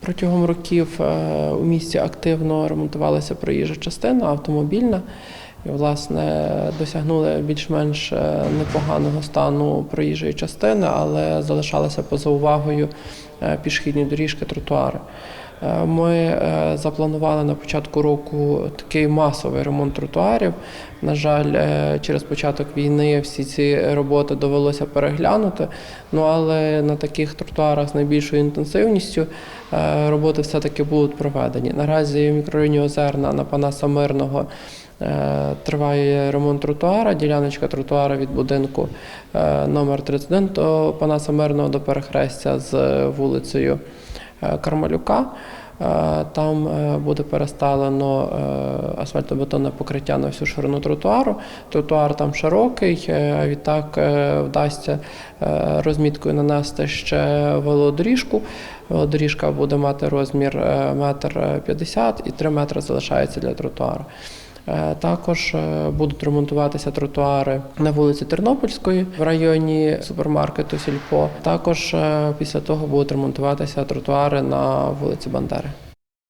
Протягом років е, у місті активно ремонтувалася проїжджа частина автомобільна. І, власне, досягнули більш-менш е, непоганого стану проїжджої частини, але залишалися поза увагою е, пішохідні доріжки, тротуари. Е, Ми е, запланували на початку року такий масовий ремонт тротуарів. На жаль, е, через початок війни всі ці роботи довелося переглянути. Ну але на таких тротуарах з найбільшою інтенсивністю роботи все-таки будуть проведені. Наразі в мікрорайоні Озерна на Панаса Мирного триває ремонт тротуара, діляночка тротуара від будинку номер 31 до Панаса Мирного до перехрестя з вулицею Кармалюка. Е, Там е, буде переставлено е, асфальтобетонне покриття на всю ширину тротуару. Тротуар там широкий, е, відтак е, вдасться е, розміткою нанести ще велодоріжку. Велодоріжка буде мати розмір е, метр п'ятдесят і 3 метри залишається для тротуару. Е, Також е, будуть ремонтуватися тротуари на вулиці Тернопільської в районі супермаркету Сільпо. Також е, після того будуть ремонтуватися тротуари на вулиці Бандери.